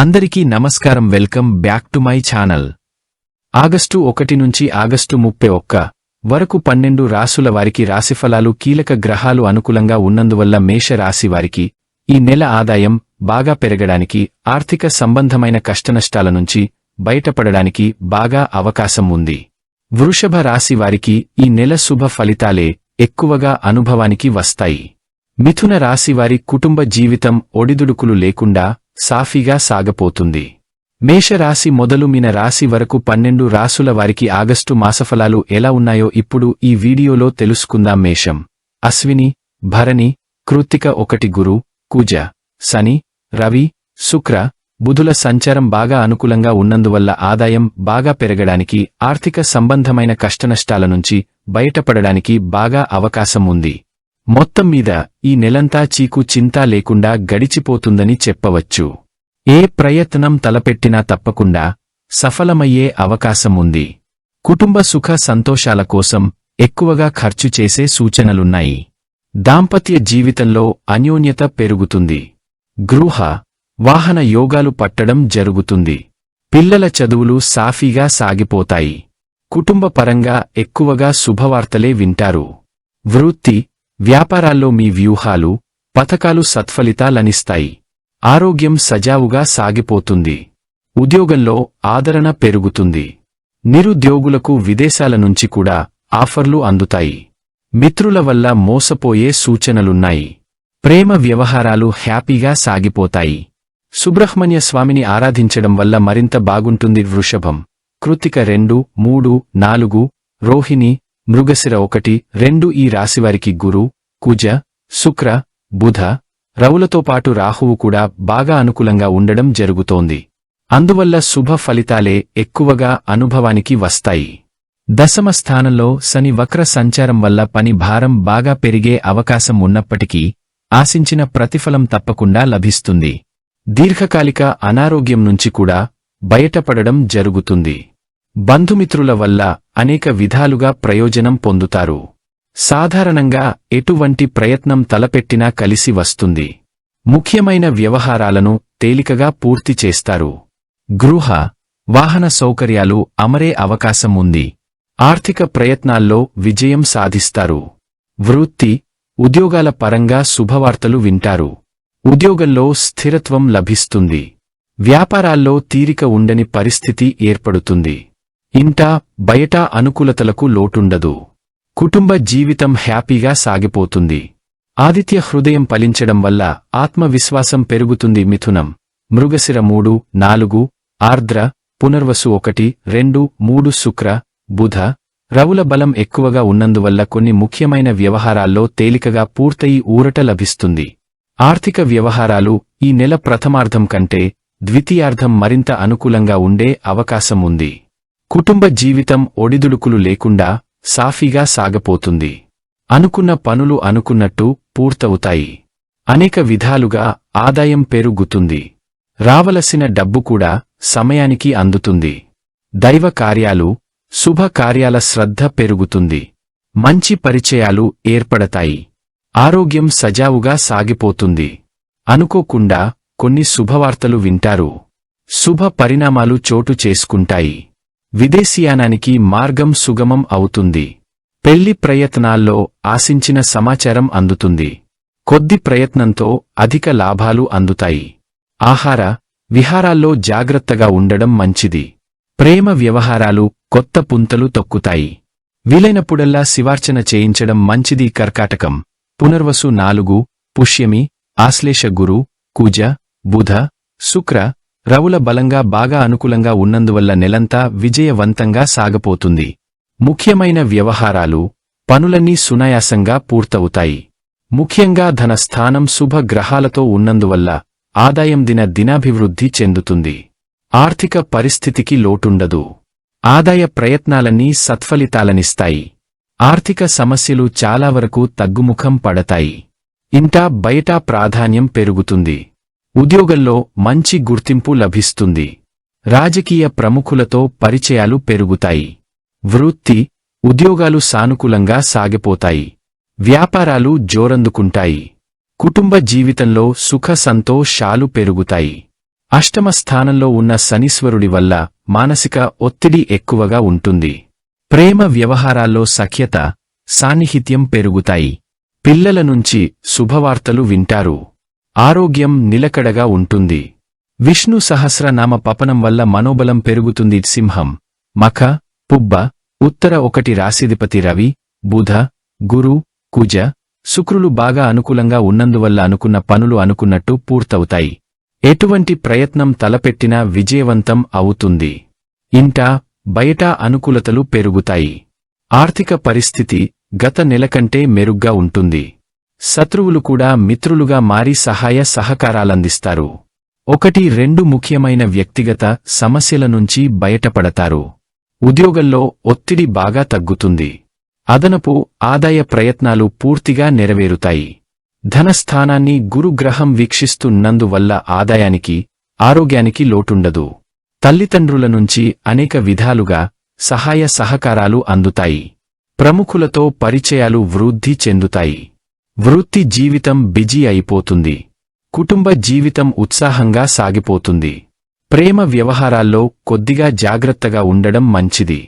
అందరికీ నమస్కారం. Welcome back to my channel. August ఒకటి నుంచి ఆగస్టు ముప్పై ఒక్క వరకు పన్నెండు రాసుల వారికి రాశిఫలాలు కీలక గ్రహాలు అనుకూలంగా ఉన్నందువల్ల మేష రాశి వారికి ఈ నెల ఆదాయం బాగా పెరగడానికి ఆర్థిక సంబంధమైన కష్టనష్టాల నుంచి బయటపడడానికి బాగా అవకాశం ఉంది. వృషభ రాశి వారికి ఈ నెల శుభ ఫలితాలే ఎక్కువగా అనుభవానికి వస్తాయి. మిథున రాశివారి కుటుంబ జీవితం ఒడిదుడుకులు లేకుండా సాఫీగా సాగపోతుంది. మేషరాశి మొదలు మీన రాశి వరకు పన్నెండు రాసుల వారికి ఆగస్టు మాసఫలాలు ఎలా ఉన్నాయో ఇప్పుడు ఈ వీడియోలో తెలుసుకుందాం. మేషం అశ్విని భరణి కృత్తిక ఒకటి గురు కుజ శని రవి శుక్ర బుధుల సంచారం బాగా అనుకూలంగా ఉన్నందువల్ల ఆదాయం బాగా పెరగడానికి ఆర్థిక సంబంధమైన కష్టనష్టాల నుంచి బయటపడడానికి బాగా అవకాశం ఉంది. మొత్తం మీద ఈ నెలంతా చీకు చింతా లేకుండా గడిచిపోతుందని చెప్పవచ్చు. ఏ ప్రయత్నం తలపెట్టినా తప్పకుండా సఫలమయ్యే అవకాశం ఉంది. కుటుంబ సుఖ సంతోషాల కోసం ఎక్కువగా ఖర్చు చేసే సూచనలున్నాయి. దాంపత్య జీవితంలో అన్యోన్యత పెరుగుతుంది. గృహ వాహన యోగాలు పట్టడం జరుగుతుంది. పిల్లల చదువులు సాఫీగా సాగిపోతాయి. కుటుంబపరంగా ఎక్కువగా శుభవార్తలే వింటారు. వృత్తి వ్యాపారాల్లో మీ వ్యూహాలు పథకాలు సత్ఫలితాలనిస్తాయి. ఆరోగ్యం సజావుగా సాగిపోతుంది. ఉద్యోగంలో ఆదరణ పెరుగుతుంది. నిరుద్యోగులకు విదేశాల నుంచి కూడా ఆఫర్లు అందుతాయి. మిత్రుల వల్ల మోసపోయే సూచనలున్నాయి. ప్రేమ వ్యవహారాలు హ్యాపీగా సాగిపోతాయి. సుబ్రహ్మణ్య స్వామిని ఆరాధించడం వల్ల మరింత బాగుంటుంది వృషభం. కృతిక రెండు మూడు నాలుగు రోహిణి మృగశిర ఒకటి రెండు ఈ రాశివారికి గురు కుజ శుక్ర బుధ రవులతో పాటు రాహువు కూడా బాగా అనుకూలంగా ఉండడం జరుగుతోంది. అందువల్ల శుభ ఫలితాలే ఎక్కువగా అనుభవానికి వస్తాయి. దశమ స్థానంలో శని వక్ర సంచారం వల్ల పని భారం బాగా పెరిగే అవకాశం ఉన్నప్పటికీ ఆశించిన ప్రతిఫలం తప్పకుండా లభిస్తుంది. దీర్ఘకాలిక అనారోగ్యం నుంచి కూడా బయటపడడం జరుగుతుంది. బంధుమిత్రుల వల్ల అనేక విధాలుగా ప్రయోజనం పొందుతారు. సాధారణంగా ఎటువంటి ప్రయత్నం తలపెట్టినా కలిసి వస్తుంది. ముఖ్యమైన వ్యవహారాలను తేలికగా పూర్తి చేస్తారు. గృహ వాహన సౌకర్యాలు అమరే అవకాశం ఉంది. ఆర్థిక ప్రయత్నాల్లో విజయం సాధిస్తారు. వృత్తి ఉద్యోగాల పరంగా శుభవార్తలు వింటారు. ఉద్యోగంలో స్థిరత్వం లభిస్తుంది. వ్యాపారాల్లో తీరిక ఉండని పరిస్థితి ఏర్పడుతుంది. ఇంట బయటా అనుకూలతలకు లోటుండదు. కుటుంబ జీవితం హ్యాపీగా సాగిపోతుంది. ఆదిత్య హృదయం ఫలించడం వల్ల ఆత్మవిశ్వాసం పెరుగుతుంది. మిథునం మృగశిర మూడు నాలుగు ఆర్ద్ర పునర్వసు ఒకటి రెండు మూడు శుక్ర బుధ రవుల బలం ఎక్కువగా ఉన్నందువల్ల కొన్ని ముఖ్యమైన వ్యవహారాల్లో తేలికగా పూర్తయి ఊరట లభిస్తుంది. ఆర్థిక వ్యవహారాలు ఈ నెల ప్రథమార్థం కంటే ద్వితీయార్థం మరింత అనుకూలంగా ఉండే అవకాశం ఉంది. కుటుంబ జీవితం ఒడిదుడుకులు లేకుండా సాఫీగా సాగపోతుంది. అనుకున్న పనులు అనుకున్నట్టు పూర్తవుతాయి. అనేక విధాలుగా ఆదాయం పెరుగుతుంది. రావలసిన డబ్బు కూడా సమయానికి అందుతుంది. దైవ కార్యాలు శుభ కార్యాల శ్రద్ధ పెరుగుతుంది. మంచి పరిచయాలు ఏర్పడతాయి. ఆరోగ్యం సజావుగా సాగిపోతుంది. అనుకోకుండా కొన్ని శుభవార్తలు వింటారు. శుభ పరిణామాలు చోటు చేసుకుంటాయి. విదేశీయానానికి మార్గం సుగమం అవుతుంది. పెళ్ళి ప్రయత్నాల్లో ఆశించిన సమాచారం అందుతుంది. కొద్ది ప్రయత్నంతో అధిక లాభాలు అందుతాయి. ఆహార విహారాల్లో జాగ్రత్తగా ఉండడం మంచిది. ప్రేమ వ్యవహారాలు కొత్త పుంతలు తొక్కుతాయి. వీలైనప్పుడల్లా శివార్చన చేయించడం మంచిది కర్కాటకం. పునర్వసు నాలుగు పుష్యమి ఆశ్లేష గురు కుజ బుధ శుక్ర రవుల బలంగా బాగా అనుకూలంగా ఉన్నందువల్ల నెలంతా విజయవంతంగా సాగపోతుంది. ముఖ్యమైన వ్యవహారాలు పనులన్నీ సునాయాసంగా పూర్తవుతాయి. ముఖ్యంగా ధన స్థానం శుభ గ్రహాలతో ఉన్నందువల్ల ఆదాయం దిన దినాభివృద్ధి చెందుతుంది. ఆర్థిక పరిస్థితికి లోటుండదు. ఆదాయ ప్రయత్నాలన్నీ సత్ఫలితాలనిస్తాయి. ఆర్థిక సమస్యలు చాలా వరకు తగ్గుముఖం పడతాయి. ఇంటా బయటా ప్రాధాన్యం పెరుగుతుంది. ఉద్యోగంలో మంచి గుర్తింపు లభిస్తుంది. రాజకీయ ప్రముఖులతో పరిచయాలు పెరుగుతాయి. వృత్తి ఉద్యోగాలు సానుకూలంగా సాగిపోతాయి. వ్యాపారాలు జోరందుకుంటాయి. కుటుంబ జీవితంలో సుఖ సంతోషాలు పెరుగుతాయి. అష్టమ స్థానంలో ఉన్న శనీశ్వరుడి వల్ల మానసిక ఒత్తిడి ఎక్కువగా ఉంటుంది. ప్రేమ వ్యవహారాల్లో సఖ్యత సాన్నిహిత్యం పెరుగుతాయి. పిల్లల నుంచి శుభవార్తలు వింటారు. ఆరోగ్యం నిలకడగా ఉంటుంది. విష్ణు సహస్రనామ పపనం వల్ల మనోబలం పెరుగుతుంది. సింహం మఖ పుబ్బ ఉత్తర ఒకటి రాశిధిపతి రవి బుధ గురు కుజ శుక్రులు బాగా అనుకూలంగా ఉన్నందువల్ల అనుకున్న పనులు అనుకున్నట్టు పూర్తవుతాయి. ఎటువంటి ప్రయత్నం తలపెట్టినా విజయవంతం అవుతుంది. ఇంట బయట అనుకూలతలు పెరుగుతాయి. ఆర్థిక పరిస్థితి గత నెల కంటే మెరుగ్గా ఉంటుంది. శత్రువులు కూడా మిత్రులుగా మారి సహాయ సహకారాలందిస్తారు. ఒకటి రెండు ముఖ్యమైన వ్యక్తిగత సమస్యల నుంచి బయటపడతారు. ఉద్యోగంలో ఒత్తిడి బాగా తగ్గుతుంది. అదనపు ఆదాయ ప్రయత్నాలు పూర్తిగా నెరవేరుతాయి. ధనస్థానాన్ని గురుగ్రహం వీక్షిస్తున్నందువల్ల ఆదాయానికి ఆరోగ్యానికి లోటుండదు. తల్లిదండ్రుల నుంచి అనేక విధాలుగా సహాయ సహకారాలు అందుతాయి. ప్రముఖులతో పరిచయాలు వృద్ధి చెందుతాయి. వృత్తి జీవితం బిజీ అయిపోతుంది. కుటుంబ జీవితం ఉత్సాహంగా సాగిపోతుంది. ప్రేమ వ్యవహారాల్లో కొద్దిగా జాగ్రత్తగా ఉండడం మంచిది.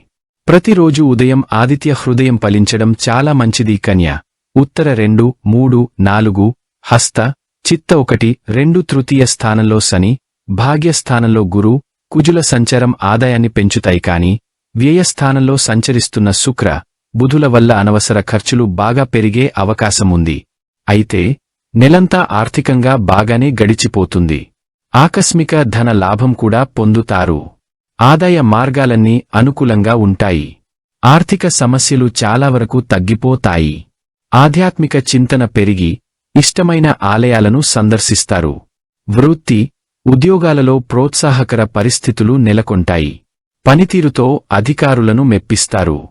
ప్రతిరోజు ఉదయం ఆదిత్య హృదయం ఫలించడం చాలా మంచిది కన్య. ఉత్తర రెండు మూడు నాలుగు హస్త చిత్త ఒకటి రెండు తృతీయ స్థానంలో శని భాగ్యస్థానంలో గురు కుజుల సంచారం ఆదాయాన్ని పెంచుతాయి కాని వ్యయస్థానంలో సంచరిస్తున్న శుక్ర బుధుల వల్ల అనవసర ఖర్చులు బాగా పెరిగే అవకాశముంది. అయితే నెలంతా ఆర్థికంగా బాగానే గడిచిపోతుంది. ఆకస్మిక ధన లాభం కూడా పొందుతారు. ఆదాయ మార్గాలన్నీ అనుకూలంగా ఉంటాయి. ఆర్థిక సమస్యలు చాలా వరకు తగ్గిపోతాయి. ఆధ్యాత్మిక చింతన పెరిగి ఇష్టమైన ఆలయాలను సందర్శిస్తారు. వృత్తి ఉద్యోగాలలో ప్రోత్సాహకర పరిస్థితులు నెలకొంటాయి. పనితీరుతో అధికారులను మెప్పిస్తారు.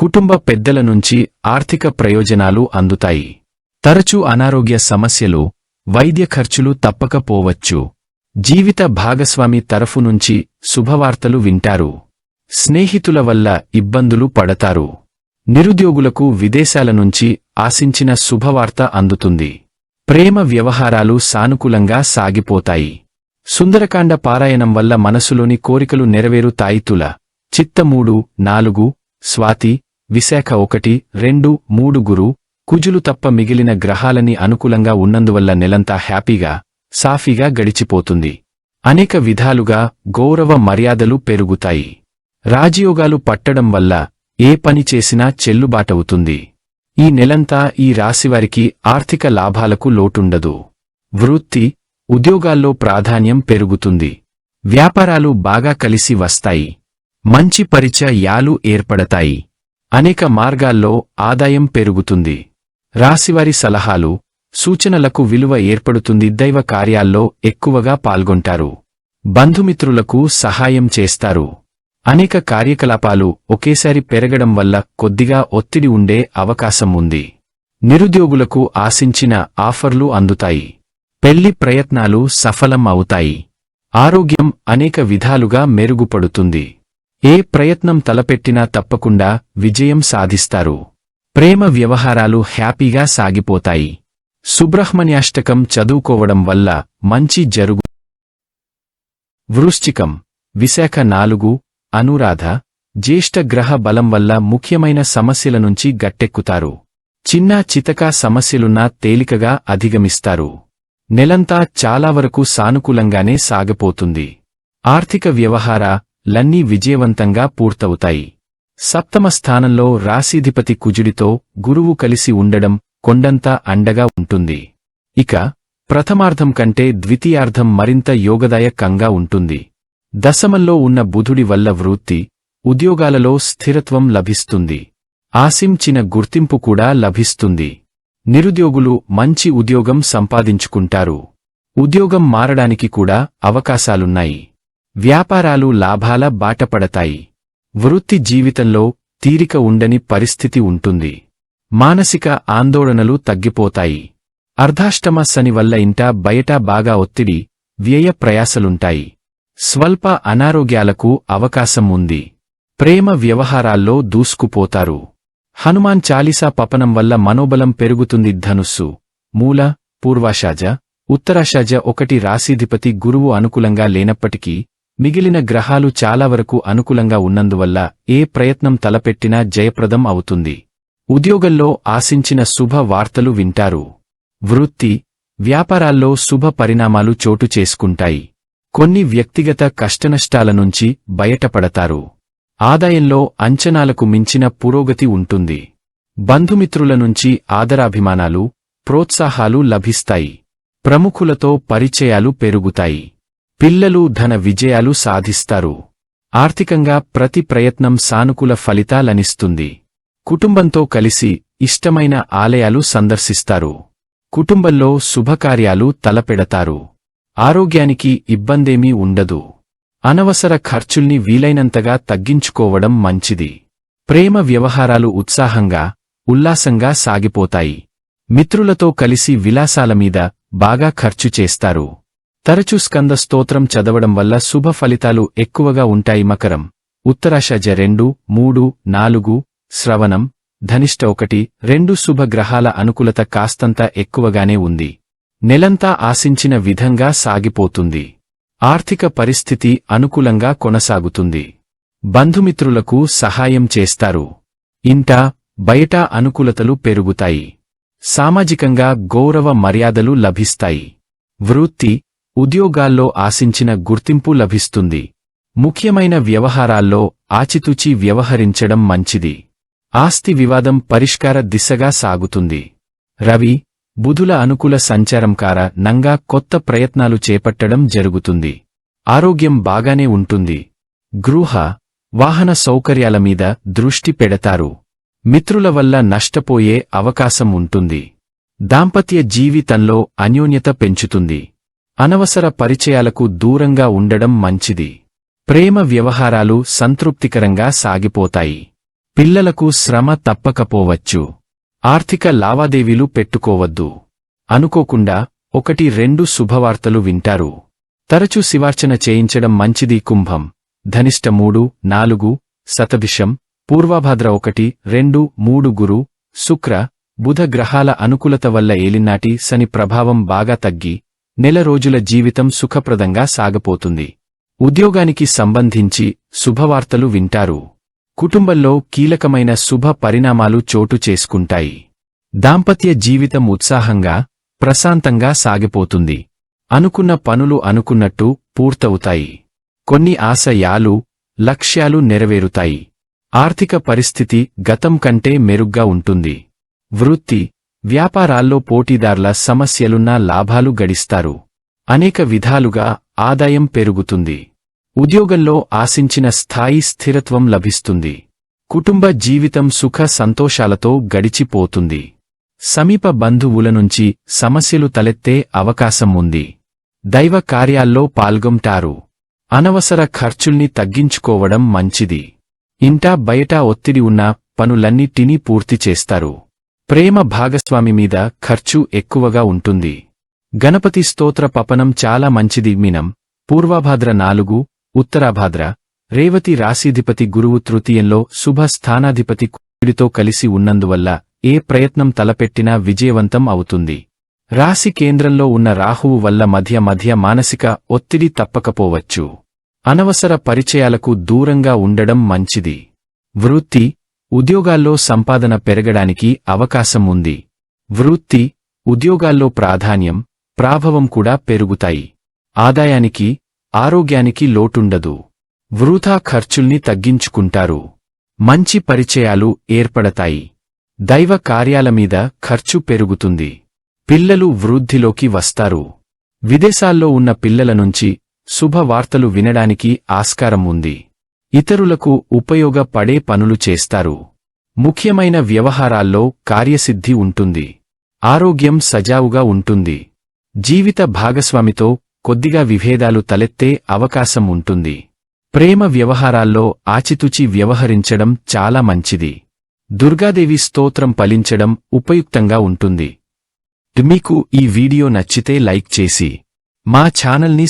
కుటుంబ పెద్దల నుంచి ఆర్థిక ప్రయోజనాలు అందుతాయి. తరచూ అనారోగ్య సమస్యలు వైద్య ఖర్చులు తప్పకపోవచ్చు. జీవిత భాగస్వామి తరఫు నుంచి శుభవార్తలు వింటారు. స్నేహితుల వల్ల ఇబ్బందులు పడతారు. నిరుద్యోగులకు విదేశాల నుంచి ఆశించిన శుభవార్త అందుతుంది. ప్రేమ వ్యవహారాలు సానుకూలంగా సాగిపోతాయి. సుందరకాండ పారాయణం వల్ల మనసులోని కోరికలు నెరవేరుతాయి. తుల చిత్త మూడు నాలుగు స్వాతి విశాఖ ఒకటి రెండు మూడు గురు కుజులు తప్ప మిగిలిన గ్రహాలని అనుకూలంగా ఉన్నందువల్ల నెలంతా హ్యాపీగా సాఫీగా గడిచిపోతుంది. అనేక విధాలుగా గౌరవ మర్యాదలు పెరుగుతాయి. రాజయోగాలు పట్టడం వల్ల ఏ పని చేసినా చెల్లుబాటవుతుంది. ఈ నెలంతా ఈ రాశివారికి ఆర్థిక లాభాలకు లోటుండదు. వృత్తి ఉద్యోగాల్లో ప్రాధాన్యం పెరుగుతుంది. వ్యాపారాలు బాగా కలిసి వస్తాయి. మంచి పరిచయాలు ఏర్పడతాయి. అనేక మార్గాల్లో ఆదాయం పెరుగుతుంది. రాశివారి సలహాలు సూచనలకు విలువ ఏర్పడుతుంది దైవ కార్యాల్లో ఎక్కువగా పాల్గొంటారు. బంధుమిత్రులకు సహాయం చేస్తారు. అనేక కార్యకలాపాలు ఒకేసారి పెరగడం వల్ల కొద్దిగా ఒత్తిడి ఉండే అవకాశం ఉంది. నిరుద్యోగులకు ఆశించిన ఆఫర్లు అందుతాయి. పెళ్ళి ప్రయత్నాలు సఫలం అవుతాయి ఆరోగ్యం అనేక విధాలుగా మెరుగుపడుతుంది. ఏ ప్రయత్నం తలపెట్టినా తప్పకుండా విజయం సాధిస్తారు. ప్రేమ వ్యవహారాలు హ్యాపీగా సాగిపోతాయి. సుబ్రహ్మణ్యాష్టకం చదువుకోవడం వల్ల మంచి జరుగు వృశ్చికం విశాఖ నాలుగు అనురాధ జ్యేష్ఠ గ్రహ బలం వల్ల ముఖ్యమైన సమస్యల నుంచి గట్టెక్కుతారు. చిన్న చితకా సమస్యలున్నా తేలికగా అధిగమిస్తారు. నెలంతా చాలా వరకు సానుకూలంగానే సాగపోతుంది. ఆర్థిక వ్యవహార లన్నీ విజయవంతంగా పూర్తవుతాయి. సప్తమ స్థానంలో రాశీధిపతి కుజుడితో గురువు కలిసి ఉండడం కొండంతా అండగా ఉంటుంది. ఇక ప్రథమార్థం కంటే ద్వితీయార్థం మరింత యోగదాయకంగా ఉంటుంది. దశమంలో ఉన్న బుధుడి వల్ల వృత్తి ఉద్యోగాలలో స్థిరత్వం లభిస్తుంది. ఆశించిన గుర్తింపు కూడా లభిస్తుంది. నిరుద్యోగులు మంచి ఉద్యోగం సంపాదించుకుంటారు. ఉద్యోగం మారడానికి కూడా అవకాశాలున్నాయి. వ్యాపారాలు లాభాల బాటపడతాయి. వృత్తి జీవితంలో తీరిక ఉండని పరిస్థితి ఉంటుంది. మానసిక ఆందోళనలు తగ్గిపోతాయి. అర్ధాష్టమ శని వల్ల ఇంట బయట బాగా ఒత్తిడి వ్యయ ప్రయాసలుంటాయి. స్వల్ప అనారోగ్యాలకు అవకాశం ఉంది. ప్రేమ వ్యవహారాల్లో దూసుకుపోతారు. హనుమాన్ చాలీసా పపనం వల్ల మనోబలం పెరుగుతుంది ధనుస్సు. మూల పూర్వాషాజ ఉత్తరాషాజ ఒకటి రాశీధిపతి గురువు అనుకూలంగా లేనప్పటికీ మిగిలిన గ్రహాలు చాలా వరకు అనుకూలంగా ఉన్నందువల్ల ఏ ప్రయత్నం తలపెట్టినా జయప్రదం అవుతుంది. ఉద్యోగంలో ఆశించిన శుభ వార్తలు వింటారు. వృత్తి వ్యాపారాల్లో శుభ పరిణామాలు చోటు చేసుకుంటాయి. కొన్ని వ్యక్తిగత కష్టనష్టాల నుంచి బయటపడతారు. ఆదాయంలో అంచనాలకు మించిన పురోగతి ఉంటుంది. బంధుమిత్రుల నుంచి ఆదరాభిమానాలు ప్రోత్సాహాలు లభిస్తాయి. ప్రముఖులతో పరిచయాలు పెరుగుతాయి. పిల్లలు ధన విజయాలు సాధిస్తారు. ఆర్థికంగా ప్రతి ప్రయత్నం సానుకూల ఫలితాలనిస్తుంది. కుటుంబంతో కలిసి ఇష్టమైన ఆలయాలు సందర్శిస్తారు. కుటుంబంలో శుభకార్యాలు తలపెడతారు. ఆరోగ్యానికి ఇబ్బందేమీ ఉండదు. అనవసర ఖర్చుల్ని వీలైనంతగా తగ్గించుకోవడం మంచిది. ప్రేమ వ్యవహారాలు ఉత్సాహంగా ఉల్లాసంగా సాగిపోతాయి. మిత్రులతో కలిసి విలాసాల మీద బాగా ఖర్చు చేస్తారు. తరచు స్కంద స్తోత్రం చదవడం వల్ల శుభ ఫలితాలు ఎక్కువగా ఉంటాయి. మకరం. ఉత్తరాషజ రెండు మూడు నాలుగు శ్రవణం ధనిష్ట ఒకటి రెండు శుభగ్రహాల అనుకూలత కాస్తంత ఎక్కువగానే ఉంది. నెలంతా ఆశించిన విధంగా సాగిపోతుంది. ఆర్థిక పరిస్థితి అనుకూలంగా కొనసాగుతుంది. బంధుమిత్రులకు సహాయం చేస్తారు. ఇంట బయట అనుకూలతలు పెరుగుతాయి. సామాజికంగా గౌరవ మర్యాదలు లభిస్తాయి. వృత్తి ఉద్యోగాల్లో ఆశించిన గుర్తింపు లభిస్తుంది. ముఖ్యమైన వ్యవహారాల్లో ఆచితూచి వ్యవహరించడం మంచిది. ఆస్తి వివాదం పరిష్కార దిశగా సాగుతుంది. రవి బుధుల అనుకూల సంచారం కారణంగా కొత్త ప్రయత్నాలు చేపట్టడం జరుగుతుంది. ఆరోగ్యం బాగానే ఉంటుంది. గృహ వాహన సౌకర్యాల మీద దృష్టి పెడతారు. మిత్రుల వల్ల నష్టపోయే అవకాశం ఉంటుంది. దాంపత్య జీవితంలో అన్యోన్యత పెంచుతుంది. అనవసర పరిచయాలకు దూరంగా ఉండడం మంచిది. ప్రేమ వ్యవహారాలు సంతృప్తికరంగా సాగిపోతాయి. పిల్లలకు శ్రమ తప్పకపోవచ్చు. ఆర్థిక లావాదేవీలు పెట్టుకోవద్దు. అనుకోకుండా ఒకటి రెండు శుభవార్తలు వింటారు. తరచూ శివార్చన చేయించడం మంచిది కుంభం. ధనిష్ట మూడు నాలుగు శతభిషం పూర్వాభాద్ర ఒకటి రెండు మూడు గురు శుక్ర బుధ గ్రహాల అనుకూలత వల్ల ఏలినాటి శని ప్రభావం బాగా తగ్గి నెల రోజుల జీవితం సుఖప్రదంగా సాగపోతుంది. ఉద్యోగానికి సంబంధించి శుభవార్తలు వింటారు. కుటుంబంలో కీలకమైన శుభ పరిణామాలు చోటు చేసుకుంటాయి. దాంపత్య జీవితం ఉత్సాహంగా ప్రశాంతంగా సాగిపోతుంది. అనుకున్న పనులు అనుకున్నట్టు పూర్తవుతాయి. కొన్ని ఆశయాలు లక్ష్యాలు నెరవేరుతాయి. ఆర్థిక పరిస్థితి గతం కంటే మెరుగ్గా ఉంటుంది. వృత్తి వ్యాపారాల్లో పోటీదార్ల సమస్యలున్నా లాభాలు గడిస్తారు. అనేక విధాలుగా ఆదాయం పెరుగుతుంది. ఉద్యోగంలో ఆశించిన స్థాయి స్థిరత్వం లభిస్తుంది. కుటుంబ జీవితం సుఖ సంతోషాలతో గడిచిపోతుంది. సమీప బంధువుల నుంచి సమస్యలు తలెత్తే అవకాశం ఉంది. దైవ కార్యాల్లో పాల్గొంటారు. అనవసర ఖర్చుల్ని తగ్గించుకోవడం మంచిది. ఇంటా బయట ఒత్తిడి ఉన్న పనులన్నిటినీ పూర్తి చేస్తారు. ప్రేమ భాగస్వామి మీద ఖర్చు ఎక్కువగా ఉంటుంది. గణపతి స్తోత్ర పపనం చాలా మంచిది. మీనం పూర్వాభాద్ర నాలుగు ఉత్తరాభాద్ర రేవతి రాశీధిపతి గురువు తృతీయంలో శుభ స్థానాధిపతి కుడితో కలిసి ఉన్నందువల్ల ఏ ప్రయత్నం తలపెట్టినా విజయవంతం అవుతుంది. రాశి కేంద్రంలో ఉన్న రాహువు వల్ల మధ్య మధ్య మానసిక ఒత్తిడి తప్పకపోవచ్చు. అనవసర పరిచయాలకు దూరంగా ఉండడం మంచిది. వృత్తి ఉద్యోగాల్లో సంపాదన పెరగడానికి అవకాశం ఉంది. వృత్తి ఉద్యోగాల్లో ప్రాధాన్యం ప్రాభవం కూడా పెరుగుతాయి. ఆదాయానికి ఆరోగ్యానికి లోటుండదు. వృథా ఖర్చుల్ని తగ్గించుకుంటారు. మంచి పరిచయాలు ఏర్పడతాయి. దైవ కార్యాల మీద ఖర్చు పెరుగుతుంది. పిల్లలు వృద్ధిలోకి వస్తారు. విదేశాల్లో ఉన్న పిల్లల నుంచి శుభవార్తలు వినడానికి ఆస్కారం ఉంది. ఇతరులకు ఉపయోగపడే పనులు చేస్తారు. ముఖ్యమైన వ్యవహారాల్లో కార్యసిద్ధి ఉంటుంది. ఆరోగ్యం సజావుగా ఉంటుంది. జీవిత భాగస్వామితో కొద్దిగా విభేదాలు తలెత్తే అవకాశం ఉంటుంది. ప్రేమ వ్యవహారాల్లో ఆచితుచి వ్యవహరించడం చాలా మంచిది. దుర్గాదేవి స్తోత్రం పలించడం ఉపయుక్తంగా ఉంటుంది. మీకు ఈ వీడియో నచ్చితే లైక్ చేసి మా ఛానల్ని